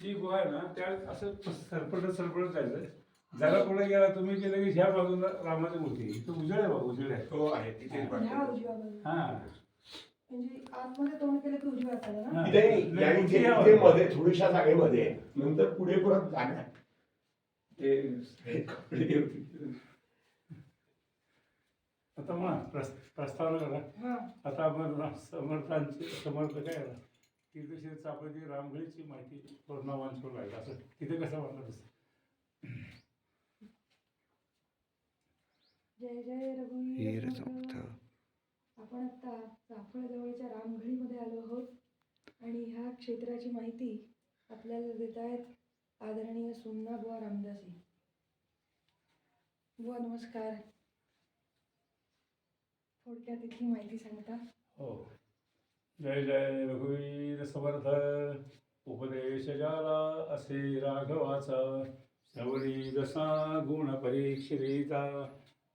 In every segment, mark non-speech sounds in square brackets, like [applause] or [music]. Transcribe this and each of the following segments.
जी गुहा आहे ना त्या असं सरपट सरपट जायचं जरा पुढे गेला तुम्ही गेलं की ह्या बाजूला रामाची मूर्ती आहे. इथं उजेड आहे बाबा उजेड आहे हो आहे तिथे ह्या उजव्या बाजूला हा म्हणजे आतमध्ये तोंड केलं की उजव्या हाताला ना हा. इथे नाही, या इथे इथे मध्ये थोडीशा जागेमध्ये आहे. नंतर पुढे परत जागा आहे. ते कपडे होते. आता मग प्रस- प्रस्तावना करा हा आता आपण रा- समर्थांचे समर्थ काय आहे? तीर्थक्षेत्र चापळची रामगळीची माहिती पूर्णवांशवर आहे असं तिथे कसं वाटलं जय जय वीर रघुवीर. आपण आता चाफळ जवळच्या रामघळीमध्ये आलो आहोत आणि ह्या क्षेत्राची माहिती आपल्याला देत आहेत आदरणीय सोमना बुवा रामदासी. बुवा नमस्कार. थोडक्यात इथली माहिती सांगता. हो. जय जय रघुवीर समर्थ उपदेश जाला असे राघवाचा। श्रवणी दसा गुण परीक्षिता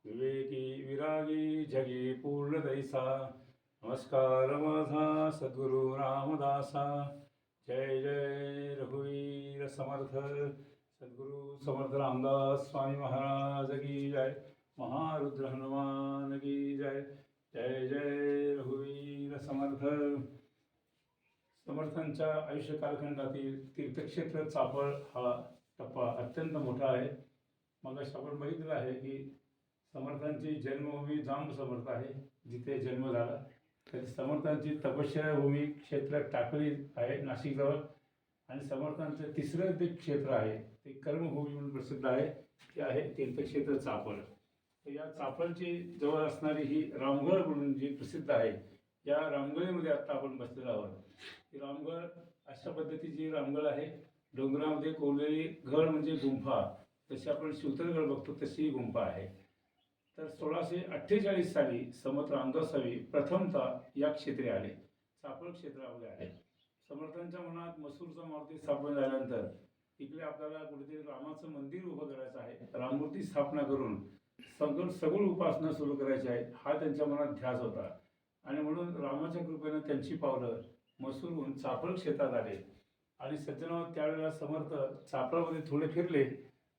विवेकी विरागी जगी पूर्ण दैसा। नमस्कार माझा सद्गुरु रामदासा। जय जय रघुवीर समर्थ सद्गुरु समर्थ रामदास स्वामी महाराज की जय। महारुद्र हनुमान की जय। जय जय समर्थ समर्थांच्या आयुष्य कालखंडातील तीर्थक्षेत्र चापळ हा टप्पा अत्यंत मोठा आहे. मग आपण बघितलं आहे की समर्थांची जन्मभूमी जांब समर्थ आहे जिथे जन्म झाला. तर समर्थांची तपश्चर्या क्षेत्र टाकळी आहे नाशिकजवळ. आणि समर्थांचं तिसरं जे क्षेत्र आहे ते कर्मभूमी म्हणून प्रसिद्ध आहे ते आहे तीर्थक्षेत्र चापळ. तर या चापळची जवळ असणारी ही रामगड म्हणून जी प्रसिद्ध आहे या रामगळीमध्ये आता आपण बसलेलो आहोत ती रामगड अशा पद्धतीची रामगड आहे. डोंगरामध्ये कोरलेली गड म्हणजे गुंफा. जशी आपण शिवतरगड बघतो तशी ही गुंफा आहे. तर सोळाशे अठ्ठेचाळीस साली समर्थ रामदासावी प्रथमतः या क्षेत्री आले. सापळ क्षेत्रामध्ये आले. समर्थांच्या मनात मसूरचा मारुती स्थापन झाल्यानंतर इकडे आपल्याला कुठेतरी रामाचं मंदिर उभं करायचं आहे. राममूर्ती स्थापना करून सगळ सगुण उपासना सुरू करायची आहे. हा त्यांच्या मनात ध्यास होता. आणि म्हणून रामाच्या कृपेनं त्यांची पावलं मसूरहून चाफळ क्षेत्रात आले. आणि सज्जनावर त्यावेळेला समर्थ चाफळामध्ये थोडे फिरले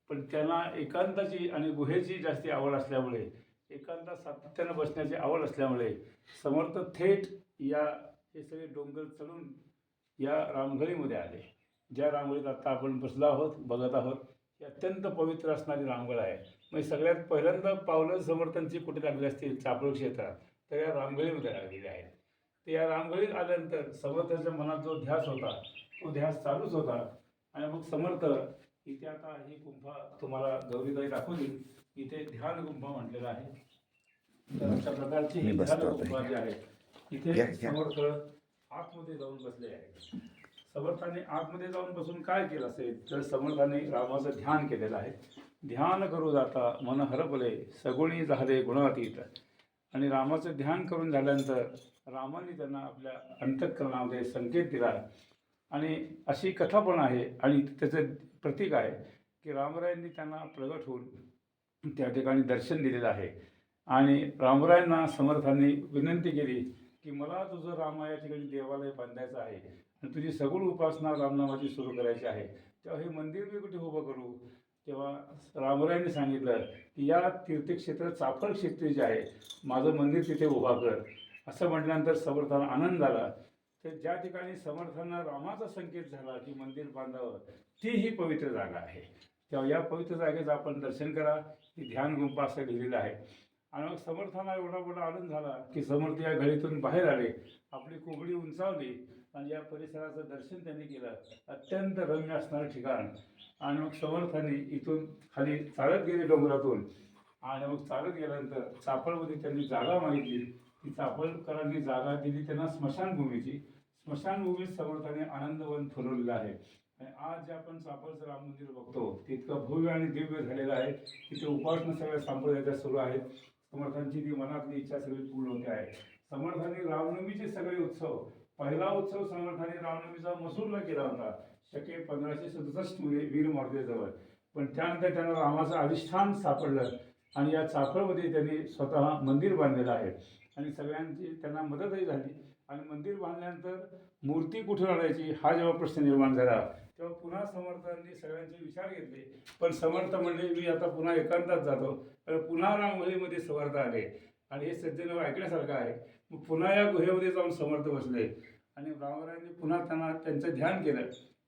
पण त्यांना एकांताची आणि गुहेची जास्ती आवड असल्यामुळे एकांतात सातत्यानं बसण्याची आवड असल्यामुळे समर्थ थेट या हे सगळे डोंगर चढून या रामगळीमध्ये आले. ज्या रांगोळीत आत्ता आपण बसलो आहोत बघत आहोत ही अत्यंत पवित्र असणारी रांगोळ आहे. म्हणजे सगळ्यात पहिल्यांदा पावलं समर्थांची कुठे लागली असतील? चापळ क्षेत्रात. तर या रामगळीमध्ये लागलेली आहेत. तर या रामगळीत आल्यानंतर समर्थाच्या मनात जो ध्यास होता तो ध्यास चालूच होता. आणि मग समर्थ इथे आता ही गुंफा तुम्हाला गौरीताई दाखवली. इथे ध्यान गुंफा म्हटलेलं आहे. तर अशा प्रकारची ही ध्यान गुंफा जी आहे इथे. समर्थ आतमध्ये जाऊन बसले आहेत. समर्थाने आतमध्ये जाऊन बसून काय केलं असेल? तर समर्थाने रामाचं ध्यान केलेलं आहे. ध्यान करू जाता मन हरपले सगुणी झाले गुणातीत. आणि रामाचं ध्यान करून झाल्यानंतर रामाने त्यांना आपल्या अंतःकरणामध्ये संकेत दिला. आणि अशी कथा पण आहे आणि त्याचं प्रतीक आहे की रामरायांनी त्यांना प्रगट होऊन त्या ठिकाणी दर्शन दिलेलं आहे. आणि रामरायांना समर्थांनी विनंती केली की मला तुझं रामा या ठिकाणी देवालय बांधायचं आहे आणि तुझी सगळी उपासना रामनामाची सुरू करायची आहे. तेव्हा हे मंदिर मी कुठे उभं करू? तेव्हा रामरायांनी सांगितलं की या तीर्थक्षेत्र चाफळ क्षेत्र जे आहे माझं मंदिर तिथे उभा कर. असं म्हटल्यानंतर समर्थांना आनंद झाला. तर ज्या ठिकाणी समर्थांना रामाचा संकेत झाला की मंदिर बांधावं ती ही पवित्र जागा आहे. तेव्हा या पवित्र जागेचं आपण दर्शन करा. की ध्यान गुंपा असं लिहिलेलं आहे. आणि मग समर्थांना एवढा मोठा आनंद झाला की समर्थ या घडीतून बाहेर आले. आपली कोगडी उंचावली आणि या परिसराचं दर्शन त्यांनी केलं. अत्यंत रम्य असणारं ठिकाण. आणि मग समर्थांनी इथून खाली चालत गेले डोंगरातून. आणि मग चालत गेल्यानंतर चापळमध्ये त्यांनी जागा मागितली. ती चापळकरांनी जागा दिली त्यांना स्मशानभूमीची. स्मशानभूमीत समर्थाने आनंदवन फुलवलेलं आहे. आणि आज जे आपण चापळचं राम मंदिर बघतो ते इतकं भव्य आणि दिव्य झालेलं आहे तिथे उपासना सगळ्या संप्रदायाच्या सुरू आहेत. समर्थांची ती मनातली इच्छा सगळी पूर्ण होते आहे. समर्थांनी रामनवमीचे सगळे उत्सव पहिला उत्सव समर्थाने रामनवमीचा मसूरला केला होता. शके पंधराशे सदुसष्टमध्ये वीर मारुतीजवळ पण त्यानंतर त्यांना रामाचं अधिष्ठान सापडलं आणि या चाफळमध्ये त्यांनी स्वतः मंदिर बांधलेलं आहे. आणि सगळ्यांची त्यांना मदतही झाली. आणि मंदिर बांधल्यानंतर मूर्ती कुठे आणायची हा जेव्हा प्रश्न निर्माण झाला तेव्हा पुन्हा समर्थांनी सगळ्यांचे विचार घेतले. पण समर्थ म्हणले मी आता पुन्हा एकांतात जातो. तर पुन्हा रामगुहेमध्ये समर्थ आले. आणि हे सज्जन ऐकण्यासारखं आहे. मग पुन्हा या गुहेमध्ये जाऊन समर्थ बसले. आणि रामरायांनी पुन्हा त्यांना त्यांचं ध्यान केलं.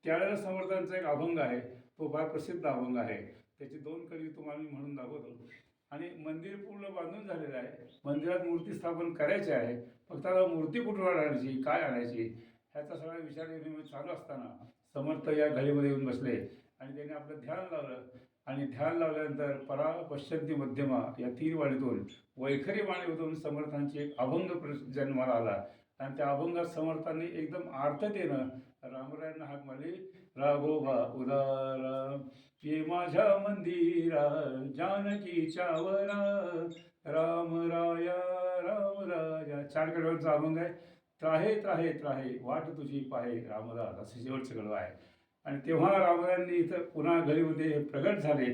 त्यावेळेला समर्थांचा एक अभंग आहे तो फार प्रसिद्ध अभंग आहे. त्याची दोन कडी तुम्हाला मी म्हणून दाखवतो. आणि मंदिर पूर्ण बांधून झालेलं आहे. मंदिरात मूर्ती स्थापन करायची आहे. फक्त आता मूर्ती कुठून आणायची? काय आणायची? ह्याचा सगळा विचार चालू असताना समर्थ या घडीमध्ये येऊन बसले. आणि त्यांनी आपलं ध्यान लावलं. आणि ध्यान लावल्यानंतर परा पश्चंती मध्यमा या तीन वाणीतून वैखरी वाणीमधून समर्थांची एक अभंग प्र- जन्माला आला. आणि त्या अभंगात समर्थांनी एकदम आर्थतेनं रामरायांना हाक मारली राघोबा उदारा ये माझ्या मंदिरा जानकीच्या वरा राम राया राम राया. चार कडव्यांचा अभंग आहे. त्राहे त्राहे त्राहे वाट तुझी पाहे रामदास असं शेवटचं कडवं आहे. आणि तेव्हा रामरायांनी इथं पुन्हा गलीमध्ये प्रगट झाले.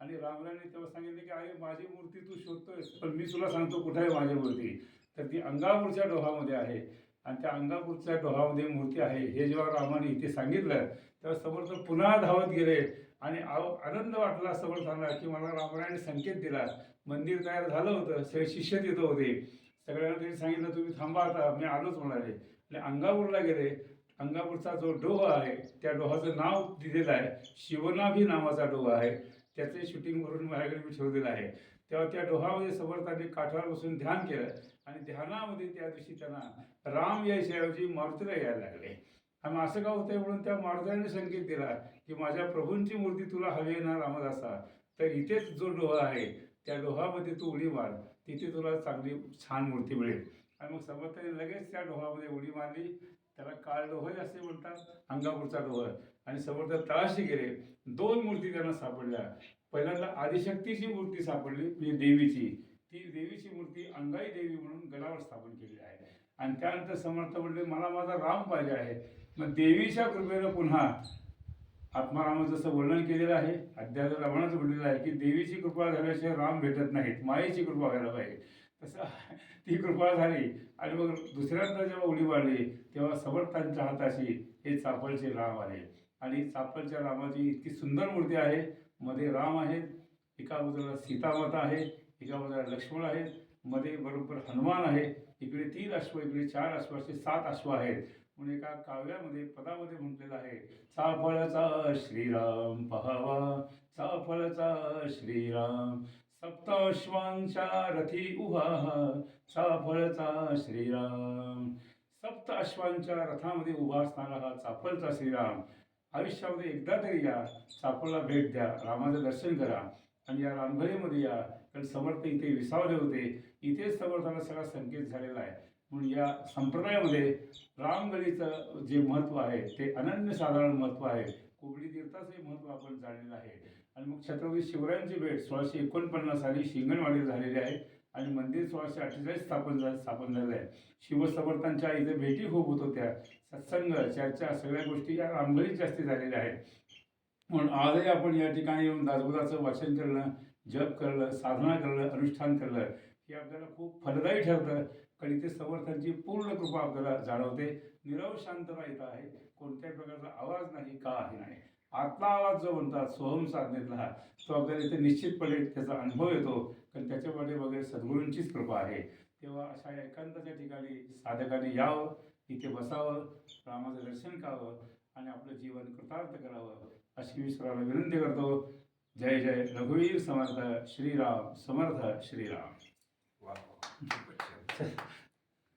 आणि रामरायांनी तेव्हा सांगितले की अरे माझी मूर्ती तू शोधतोयस पण मी तुला सांगतो कुठे आहे माझी मूर्ती. तर ती अंगापूरच्या डोहामध्ये आहे. आणि त्या अंगापूरच्या डोहामध्ये मूर्ती आहे. हे जेव्हा रामाने इथे सांगितलं तेव्हा समर्थ पुन्हा धावत गेले. आणि आव- आनंद वाटला समर्थांना की मला रामरायाने संकेत दिला. मंदिर तयार झालं होतं. सगळे शिष्य तिथं होते. सगळ्यांना त्यांनी सांगितलं तुम्ही थांबा आता. मी आलोच म्हणाले. आणि अंगापूरला गेले. अंगापूरचा जो डोह आहे त्या डोहाचं नाव दिलेलं आहे. शिवनाभी नावाचा डोह आहे. त्याचे शूटिंग करून माझ्याकडे मी ठेवलेलं आहे. तेव्हा त्या डोहामध्ये समर्थांनी काठावर बसून ध्यान केलं आणि ध्यानामध्ये त्या दिवशी त्यांना राम याच्याऐवजी मारुतीला यायला लागले. आणि असं का होतंय म्हणून त्या मारुतीने संकेत दिला की माझ्या प्रभूंची मूर्ती तुला हवी ना रामदासा. तर इथेच जो डोहा आहे त्या डोहामध्ये तू उडी मार. तिथे तुला चांगली छान मूर्ती मिळेल. आणि मग समर्थाने लगेच त्या डोहामध्ये उडी मारली. त्याला काळ डोह असे म्हणतात अंगापूरचा डोह आणि समर्थ तळाशी गेले दोन मूर्ती त्यांना सापडल्या. पहिल्यांदा आदिशक्तीची मूर्ती सापडली म्हणजे देवीची. ती देवीची मूर्ती अंगाई देवी म्हणून गडावर स्थापन केली आहे. आणि त्यानंतर समर्थ म्हणले मला माझा राम पाहिजे आहे. मग देवीच्या कृपेनं पुन्हा आत्मारामाचं जसं वर्णन केलेलं आहे अध्यात्म रामानंच म्हटलेलं आहे की देवीची कृपा झाल्याशिवाय राम भेटत नाहीत मायेची कृपा व्हायला पाहिजे. तसं [laughs] ती कृपा झाली. आणि मग दुसऱ्यांदा जेव्हा उडी मारली तेव्हा समर्थांच्या हाताशी हे चापलचे राम आले. आणि चापलच्या रामाची इतकी सुंदर मूर्ती आहे. मध्ये राम आहेत एका बाजूला सीतामाता आहे एका बाजूला लक्ष्मण आहेत मध्ये बरोबर हनुमान आहे. इकडे तीन अश्व इकडे चार अश्व असे सात अश्व आहेत. म्हणून एका काव्यामध्ये पदामध्ये म्हटलेलं आहे चाफळचा श्रीराम पहावा चाफळचा श्रीराम सप्ताश्वांच्या रथी उभा चाफळचा श्रीराम. सप्त अश्वांच्या रथामध्ये उभा असणारा हा चाफळचा श्रीराम आयुष्यामध्ये एकदा तरी या चाफळला भेट द्या रामाचं दर्शन करा. आणि या रामघळीमध्ये या कारण समर्थ इथे विसावले होते. इथेच समर्थाला सगळा संकेत झालेला आहे. म्हणून या संप्रदायामध्ये रामगलीचं जे महत्त्व आहे ते अनन्यसाधारण महत्त्व आहे. कोबडी तीर्थाचंही महत्त्व आपण जाणलेलं आहे. आणि मग छत्रपती शिवरायांची भेट सोळाशे एकोणपन्नास साली शिंगणवाडीत झालेली आहे. आणि मंदिर सोळाशे अठ्ठेचाळीस स्थापन झालं स्थापन झालं आहे. शिवसमर्थांच्या इथे भेटी खूप होत होत्या. सत्संग चर्चा सगळ्या गोष्टी या रामगलीत जास्ती झालेल्या आहेत. म्हणून आजही आपण या ठिकाणी येऊन दासबोधाचं वाचन करणं जप करणं साधना करणं अनुष्ठान करणं हे आपल्याला खूप फलदायी ठरतं. कारण इथे समर्थांची पूर्ण कृपा आपल्याला जाणवते. निरव शांतता इथं आहे. कोणत्याही प्रकारचा आवाज नाही का आहे नाही. आतला आवाज जो म्हणतात सोहम साधनेतला तो आपल्याला इथे निश्चितपणे त्याचा अनुभव येतो. कारण त्याच्यामध्ये वगैरे सद्गुरूंचीच कृपा आहे. तेव्हा अशा एकांताच्या ठिकाणी साधकाने यावं इथे बसावं रामाचं दर्शन करावं आणि आपलं जीवन कृतार्थ करावं अशी मी सर्वांना विनंती करतो. जय जय. रघुवीर समर्थ. श्रीराम समर्थ. श्रीराम. वा, वा.